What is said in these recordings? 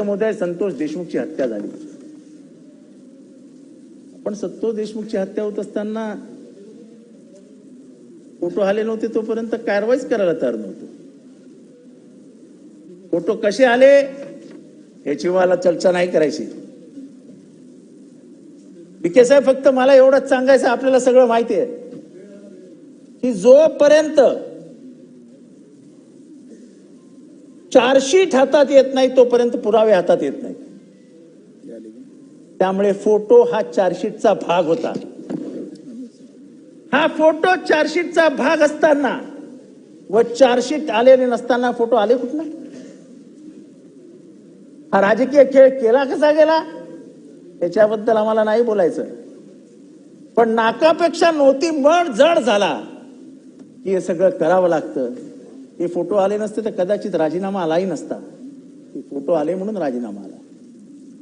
समुदाय संतोष देशमुखची हत्या झाली. पण संतोष देशमुखची हत्या होत असताना फोटो आले नव्हते तोपर्यंत कारवाईच करायला तयार नव्हतो. फोटो कसे आले याची मला चर्चा नाही करायची. विखे साहेब फक्त मला एवढंच सांगायचं आपल्याला सगळं माहिती आहे. की जोपर्यंत चार्जशीट हातात येत नाही तोपर्यंत पुरावे हातात येत नाही त्यामुळे फोटो हा चार्जशीटचा भाग होता. हा फोटो चार्जशीटचा भाग असताना व चार्जशीट आलेले नसताना फोटो आले कुठला हा राजकीय खेळ केला कसा गेला? याच्याबद्दल आम्हाला नाही बोलायचं. पण नाकापेक्षा नव्हती मळ जड झाला की हे सगळं करावं लागतं. हे फोटो आले नसते तर कदाचित राजीनामा आलाही नसता. हे फोटो आले म्हणून राजीनामा आला.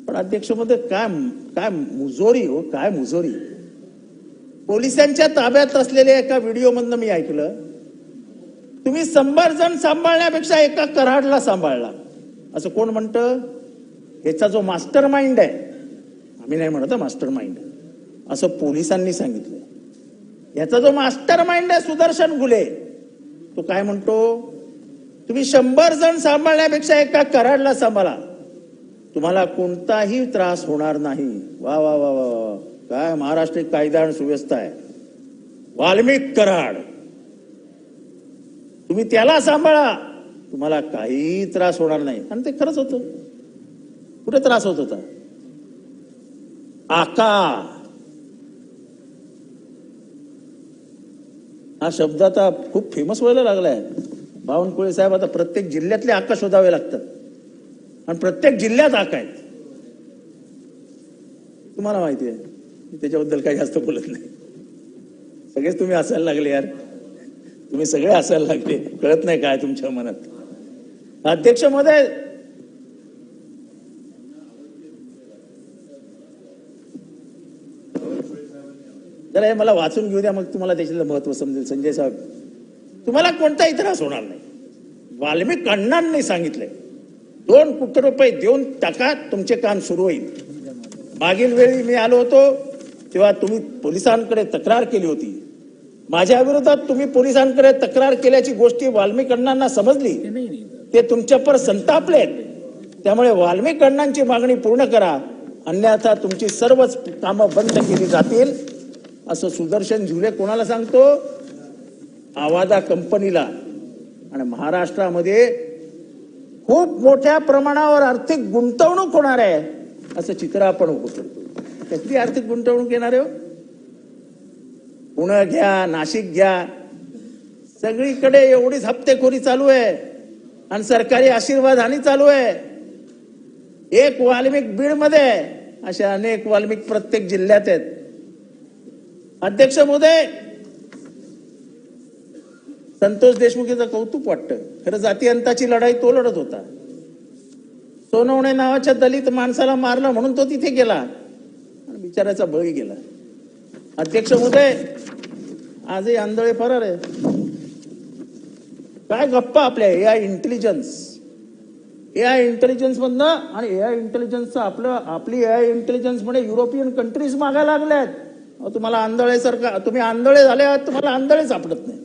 पण अध्यक्षमध्ये काय काय मुजोरी हो काय मुजोरी. पोलिसांच्या ताब्यात असलेल्या एका व्हिडिओमधनं मी ऐकलं. तुम्ही शंभर जण सांभाळण्यापेक्षा एका कराडला सांभाळला. असं कोण म्हणतं? ह्याचा जो मास्टर माइंड आहे. आम्ही नाही म्हणत मास्टर माइंड असं पोलिसांनी सांगितलं. याचा जो मास्टर माइंड आहे सुदर्शन गुले तो काय म्हणतो? तुम्ही शंभर जण सांभाळण्यापेक्षा एका कराडला सांभाळा तुम्हाला कोणताही त्रास होणार नाही. वा वा वा वा वा. काय महाराष्ट्र कायदा आणि सुव्यवस्था आहे. वाल्मिक कराड. तुम्ही त्याला सांभाळा. तुम्हाला काही त्रास होणार नाही. आणि ते खरंच होतं. कुठे त्रास होत होता? आका हा शब्द आता खूप फेमस व्हायला लागलाय. बावनकुळे साहेब आता प्रत्येक जिल्ह्यातले आका शोधावे लागतात. आणि प्रत्येक जिल्ह्यात आका आहेत. तुम्हाला माहिती आहे. त्याच्याबद्दल काही जास्त बोलत नाही. सगळेच तुम्ही असायला लागले यार. तुम्ही सगळे असायला लागले. कळत नाही काय तुमच्या मनात. अध्यक्ष जरा हे मला वाचून घेऊ द्या मग तुम्हाला त्याच्यातलं महत्त्व समजेल. संजय साहेब तुम्हाला कोणताही त्रास होणार नाही? वाल्मिक अण्णांनी सांगितलंय दोन कोटी रुपये देऊन टाका तुमचे काम सुरू होईल. मागील वेळी मी आलो होतो तेव्हा तुम्ही पोलिसांकडे तक्रार केली होती. माझ्या विरोधात तुम्ही पोलिसांकडे तक्रार केल्याची गोष्टी वाल्मिक अण्णांना समजली. ते तुमच्यावर संतापलेत त्यामुळे वाल्मिक अण्णांची मागणी पूर्ण करा. अन्यथा तुमची सर्वच कामं बंद केली जातील. असं सुदर्शन झुले कोणाला सांगतो? आवाजा कंपनीला. आणि महाराष्ट्रामध्ये खूप मोठ्या प्रमाणावर आर्थिक गुंतवणूक होणार आहे असं चित्र आपण उभं करतो. कसली आर्थिक गुंतवणूक येणार आहे हो? पुणे घ्या नाशिक घ्या. सगळीकडे एवढीच हप्तेखोरी चालू आहे. आणि सरकारी आशीर्वाद आणि चालू आहे. एक वाल्मिक बीडमध्ये अशा अनेक वाल्मिक प्रत्येक जिल्ह्यात आहेत. अध्यक्ष महोदय संतोष देशमुखीचं कौतुक वाटतं. खरं जाती अंताची लढाई तो लढत होता. सोनवणे नावाच्या दलित माणसाला मारलं म्हणून तो तिथे गेला. बिचाराचा बळी गेला. अध्यक्ष महोदय आजही आंधळे फरार आहे काय गप्पा आपल्या A I intelligence A I intelligence मधनं आणि ए आय इंटेलिजन्सचं आपलं आपली ए आय इंटेलिजन्समध्ये युरोपियन कंट्रीज मागायला लागल्यात. तुम्हाला आंधळेसारखं तुम्ही आंधळे झाले आहात तुम्हाला आंधळे सापडत नाही.